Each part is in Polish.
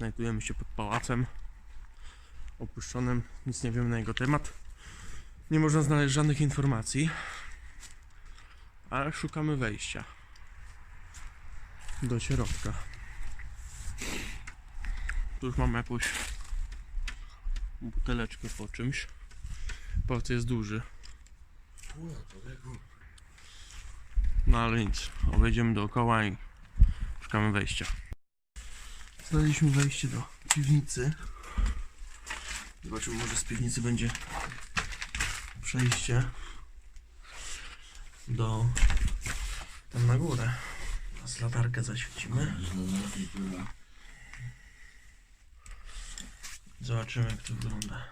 znajdujemy się pod pałacem opuszczonym, nic nie wiemy na jego temat. Nie można znaleźć żadnych informacji, ale szukamy wejścia do środka. Tu już mamy jakąś buteleczkę po czymś. Pałac jest duży. No ale nic, obejdziemy dookoła i szukamy wejścia. Znaleźliśmy wejście do piwnicy. Zobaczymy, może z piwnicy będzie przejście do tam na górę. Teraz latarkę zaświecimy. Zobaczymy jak to wygląda.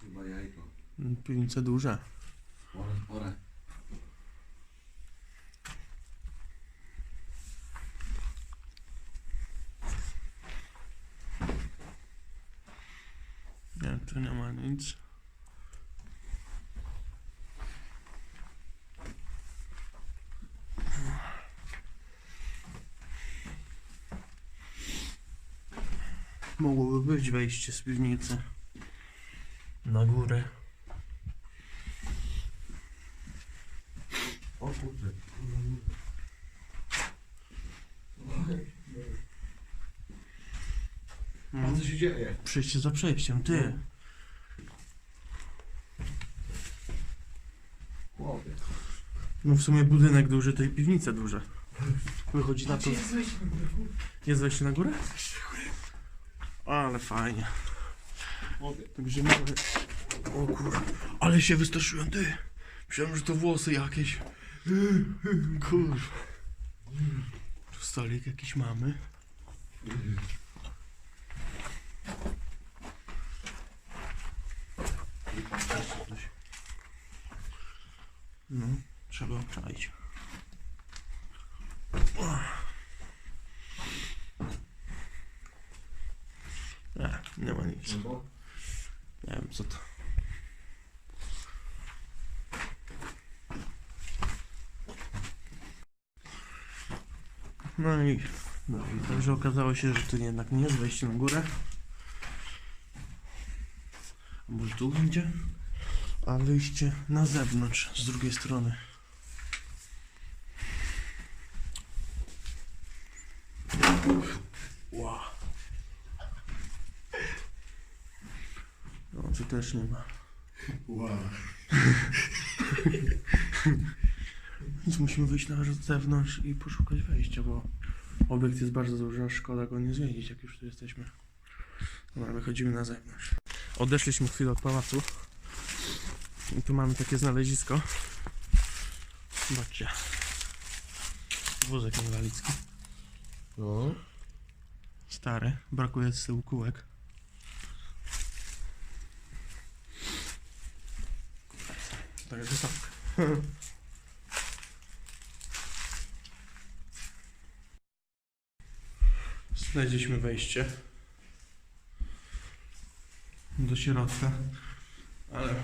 Chyba jajko. Piwnice duże. Spore, spore. Nie, tu nie ma nic. Mogłoby być wejście z piwnicy na górę. O kurczę. No, A co się dzieje? przejście za przejściem, ty. Chłopie. No w sumie budynek duży, to i piwnice duże. Wychodzi na to. Jest wejście na górę? Ale fajnie. Także mamy... O kur... Ale się wystraszyłem, ty! Myślałem, że to włosy jakieś. Kur... Tu stolik jakiś mamy. No, trzeba obczaić. Nie, nie ma nic. Nie wiem co to. No i, no i także okazało się, że to jednak nie jest wejście na górę. A może tu będzie? A wyjście na zewnątrz, z drugiej strony. Wow. No, tu też nie ma. Wow. Więc musimy wyjść na zewnątrz i poszukać wejścia, bo obiekt jest bardzo duży, a szkoda go nie zwiedzić, jak już tu jesteśmy. Dobra, wychodzimy na zewnątrz. Odeszliśmy chwilę od pałacu. I tu mamy takie znalezisko. Zobaczcie. Wózek inwalidzki. No. Stary. Brakuje z tyłu kółek. Także tak. Znaleźliśmy wejście do środka, ale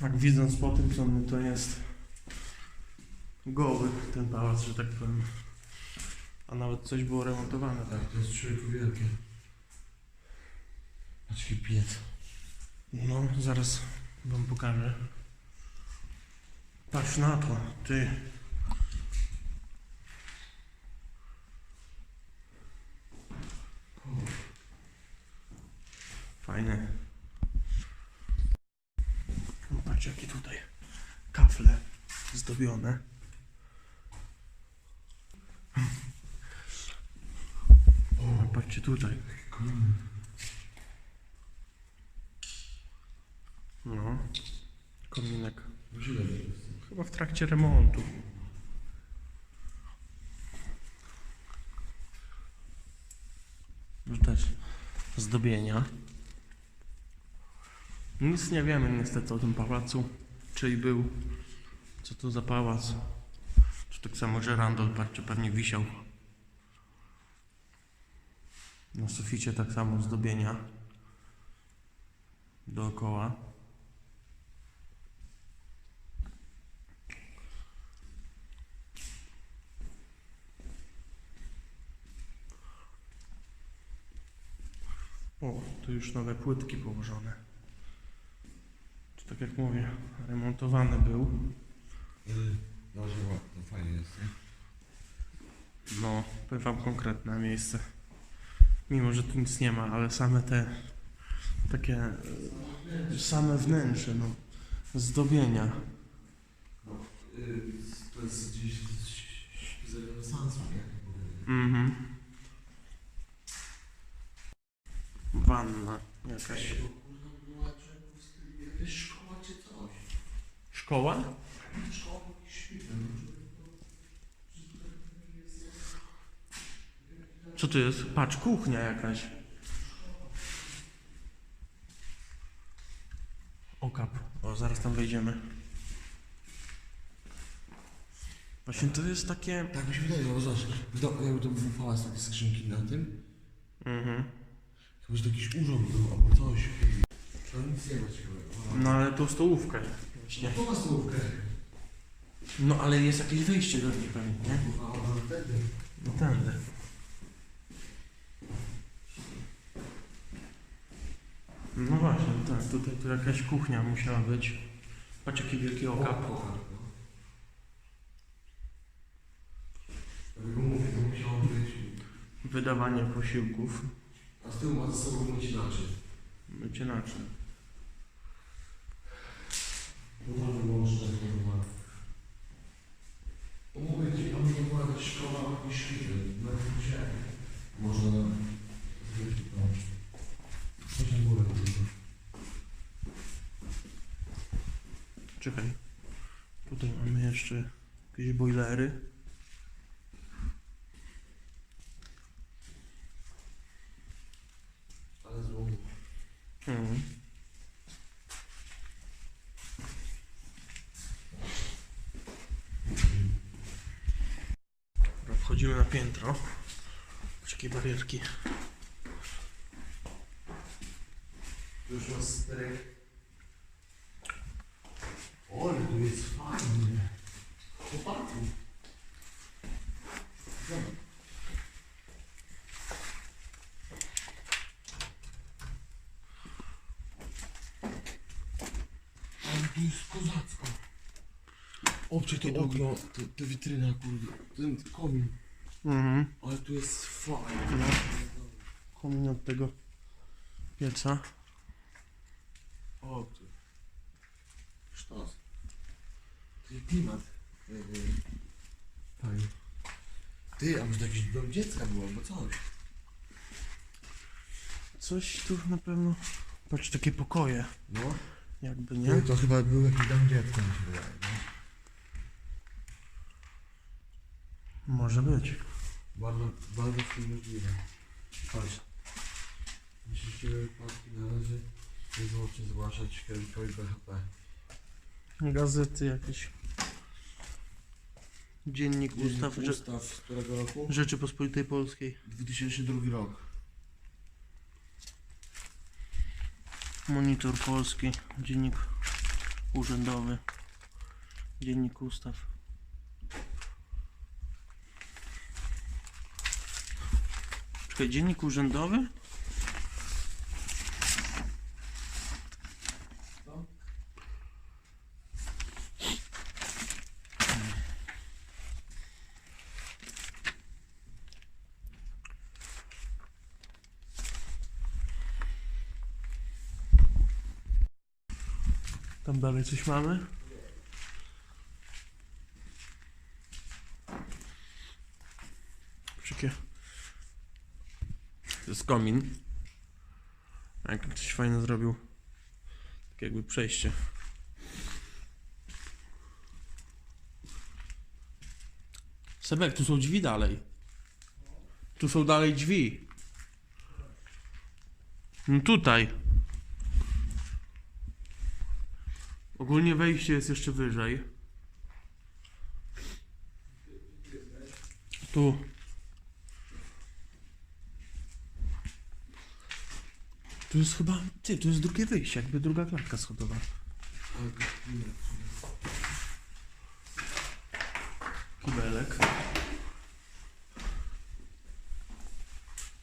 jak widząc po tym, co my to jest goły ten pałac, że tak powiem. A nawet coś było remontowane, tak? To jest człowieku wielkie. Jaki piec. No, zaraz wam pokażę. Patrz na to, ty. Fajne. No, Patrz jakie tutaj kafle zdobione. O, patrzcie tutaj. No. Kominek. Chyba w trakcie remontu. Tu też zdobienia. Nic nie wiemy niestety o tym pałacu. Czyj był. Co to za pałac. Czy tak samo żerandol, patrzcie, pewnie wisiał. Na suficie tak samo zdobienia. Dookoła. O, tu już nowe płytki położone. To tak jak mówię, remontowany był. No, że ładnie, fajnie jest, nie? No, powiem wam konkretne miejsce. Mimo, że tu nic nie ma, ale same te takie e, same wnętrze, no, zdobienia. Y, To jest gdzieś z renesansu, nie? Mhm. Wanna jakaś. Szkoła czy coś. Szkoła? Co to jest? Patrz, kuchnia jakaś. Okap. O, zaraz tam wejdziemy. Właśnie to jest takie... Tak mi się wydaje, no zobacz, wyda- jakby to był pałac, takie skrzynki na tym. Mhm. Chyba, że to jakiś urząd był, albo coś. To nic nie ma ciekawego. No ale to stołówka właśnie. To ma stówkę. No ale jest jakieś wejście do niej pewnie, nie? A ona wtedy. No tędy. No właśnie, tak, tutaj tu jakaś kuchnia musiała być. Patrz jaki wielki okap. Dlatego mówię, to musiało być. Wydawanie posiłków. A z tyłu ma ze sobą myć inaczej. Będzie naczy. No to by było szczerze, to To mówię ci, a mnie była jakaś szkoła, jakiś szpital. Nawet nie musiałem. Można... zrobić to. Coś na górę. Czekaj. Tutaj mamy jeszcze jakieś bojlery. Ale złomu. Mhm. Dobra, wchodzimy na piętro. Patrz, Jakie barierki. Tu już sterek. Ole, tu jest fajnie. Chłopaku. Zobacz. Ale tu jest kozacko. Obcie to Takie okno, te, te witryna, kurde, ten komin. Mhm. Ale tu jest fajnie. No. Komin od tego pieca. O, tu. Sztos. Ty klimat. Yy, Fajnie. Ty, a może to jakiś dom dziecka był albo coś? Coś tu na pewno. Patrz, takie pokoje. No. Jakby Nie? nie. To chyba był jakiś dom dziecka mi się wydaje, no. Może być. Bardzo, bardzo tym możliwe. Chodź. Musicie paski na razie niezwłocznie zgłaszać kierunkowi BHP. Gazety jakieś. Dziennik Ustaw Rze- Ustaw z którego roku? Rzeczypospolitej Polskiej. 2002 rok. Monitor Polski. Dziennik urzędowy. Dziennik Ustaw. Czekaj, dziennik urzędowy? Tam dalej coś mamy? Takie. Jest komin. Jak coś fajne zrobił. Tak jakby przejście. Sebek, tu są drzwi dalej. Tu są dalej drzwi. No tutaj. Ogólnie wejście jest jeszcze wyżej. Tu. Tu jest chyba. Ty, tu jest drugie wyjście, jakby druga klatka schodowa. Kibelek.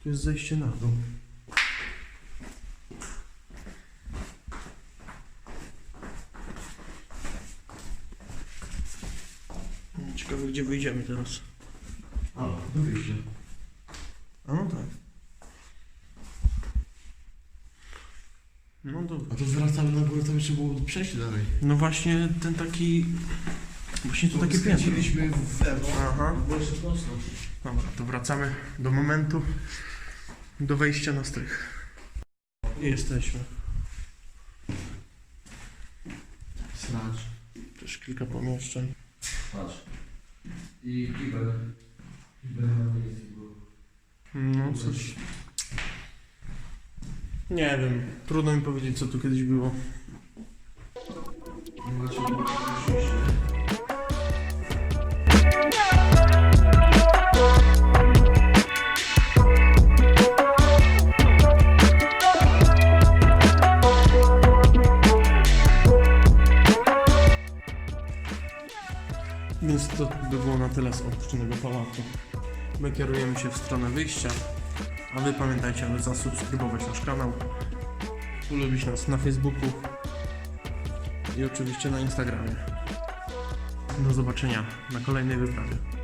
Tu jest zejście na dół. Ciekawe gdzie wyjdziemy teraz. A, do wyjścia. A no tak. No dobra. A to zwracamy na górę, to jeszcze było przejście dalej. No właśnie ten taki... Właśnie tu takie piętro. Skręciliśmy w lewo. Aha. Było jeszcze prosto. Dobra, to wracamy do momentu do wejścia na strych. I jesteśmy. Sracz. Też kilka pomieszczeń. Patrz. I kibel. Kibel na miejscu. No coś... Nie wiem, trudno mi powiedzieć co tu kiedyś było. Więc to by było na tyle z opuszczonego pałacu. My kierujemy się w stronę wyjścia, a wy pamiętajcie, aby zasubskrybować nasz kanał, polubić nas na Facebooku i oczywiście na Instagramie. Do zobaczenia na kolejnej wyprawie.